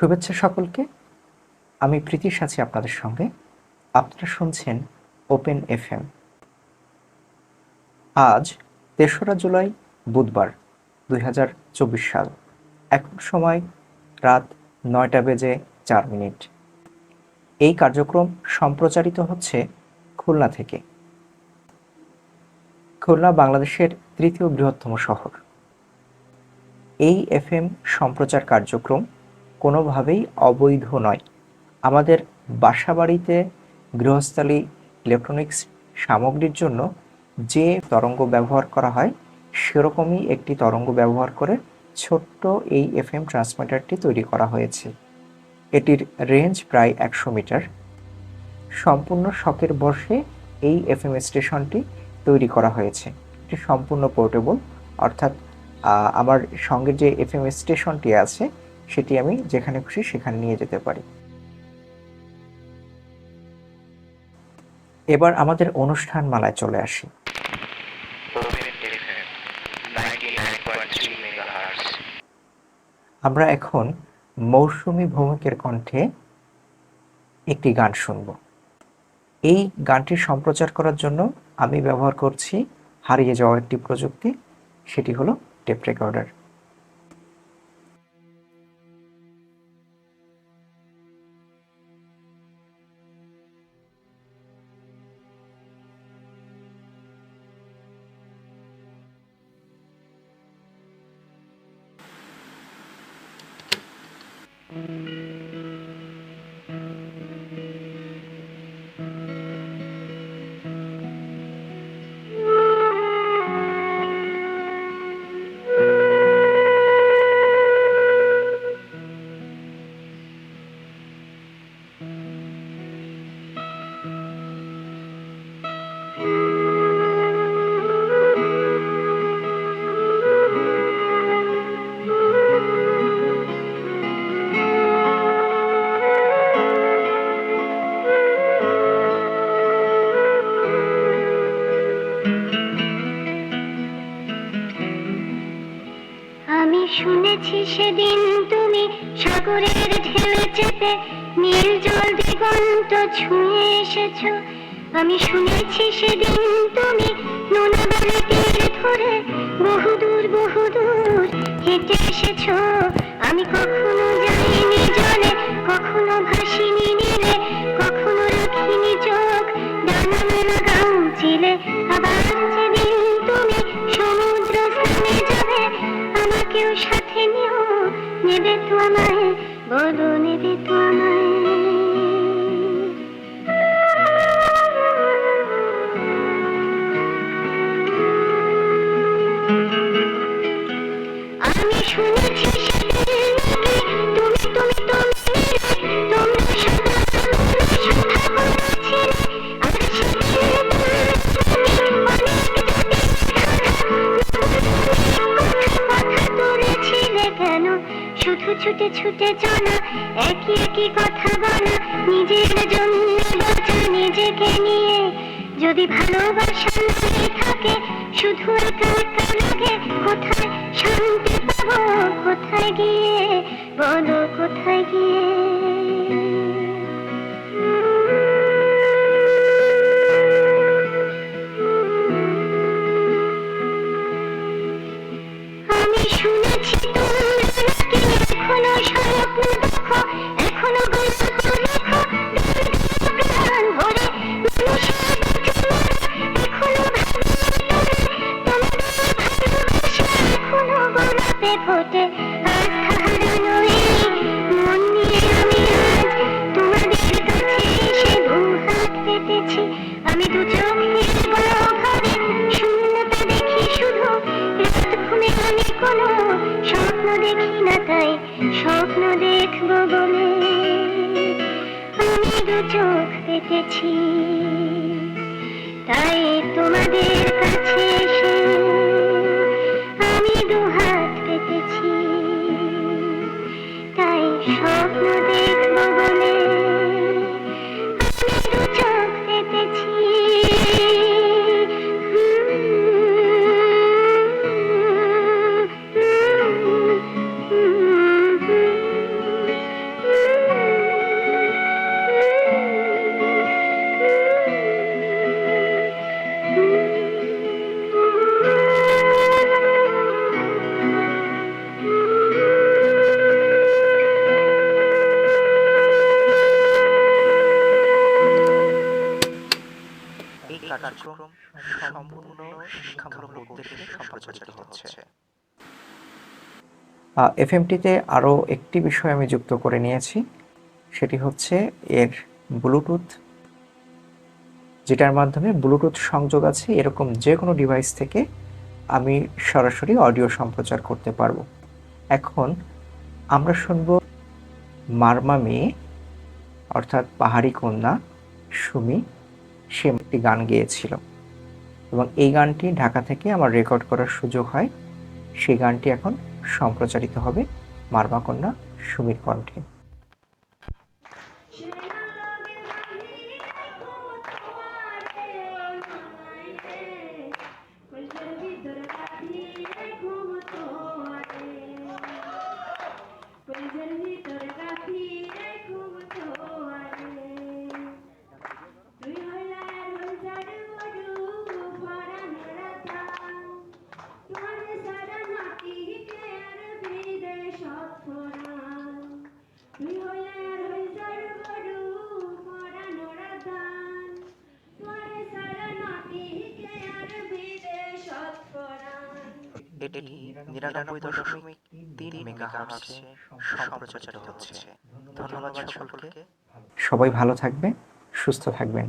শুভেচ্ছা সকলকে। আমি প্রীতিশ আছি আপনাদের সঙ্গে। আপনারা শুনছেন ওপেন এফএম আজ তেসরা জুলাই, বুধবার, দুই হাজার চব্বিশ সাল। এখন সময় রাত নয়টা বেজে চার মিনিট। এই কার্যক্রম সম্প্রচারিত হচ্ছে খুলনা থেকে। খুলনা বাংলাদেশের তৃতীয় বৃহত্তম শহর। এই এফএম সম্প্রচার কার্যক্রম কোনোভাবেই অবৈধ নয়। আমাদের বাসাবাড়িতে গৃহস্থালী ইলেকট্রনিক্স সামগ্রীর জন্য যে তরঙ্গ ব্যবহার করা হয়, সেরকমই একটি তরঙ্গ ব্যবহার করে ছোট্ট এই এফএম ট্রান্সমিটারটি তৈরি করা হয়েছে। এটির রেঞ্জ প্রায় একশো মিটার। সম্পূর্ণ শখের বর্ষে এই এফএম স্টেশনটি তৈরি করা হয়েছে। এটি সম্পূর্ণ পোর্টেবল, অর্থাৎ আমার সঙ্গে যে এফএম স্টেশনটি আছে সেটি আমি যেখানে খুশি সেখানে নিয়ে যেতে পারি। এবার আমাদের অনুষ্ঠান মালায় চলে আসি। Open FM 99.3 megahertz. আমরা এখন মৌসুমি ভৌমিকের কণ্ঠে একটি গান শুনব। এই গানটি সম্প্রচার করার জন্য আমি ব্যবহার করছি হারিয়ে যাওয়া একটি প্রযুক্তি, সেটি হলো টেপ রেকর্ডার। আমি শুনেছি সেদিন তুমি সাগরের ঢেউ চেপে নীল জল দিগন্ত ছুঁয়ে এসেছ। আমি শুনেছি সেদিন তুমি নোনাবালি তীর ধরে বহুদূর বহুদূর হেঁটে এসেছ। আমি কখনো যাইনি জলে আমায় বলো নেবে তো আমায় আমি শুনেছি শুধু ছুটে ছুটে চলা একই একই কথা বলা, নিজের জন্য বাঁচা নিজেকে নিয়ে। যদি ভালোবাসা থাকে চোখ পেতেছি। তাই তোমাদের কাছে এসে আমি দুহাত পেতেছি। তাই স্বপ্ন দেখব এফএমটিতে আরও একটি বিষয় আমি যুক্ত করে নিয়েছি। সেটি হচ্ছে এর ব্লুটুথ, যেটার মাধ্যমে ব্লুটুথ সংযোগ আছে। এরকম যে কোনো ডিভাইস থেকে আমি সরাসরি অডিও সম্প্রচার করতে পারব। এখন আমরা শুনব মারমা মেয়ে, অর্থাৎ পাহাড়ি কন্যা সুমি। সে একটি গান গেয়েছিল। এবং এই গানটি ঢাকা থেকে আমার রেকর্ড করার সুযোগ হয়। সেই গানটি এখন সম্প্রচারিত হবে মারমা কন্যা সুমির কণ্ঠে। নিরানব্বই দশমিক তিন সম্প্রচারিত হচ্ছে। ধন্যবাদ সকলকে। সবাই ভালো থাকবে সুস্থ থাকবেন।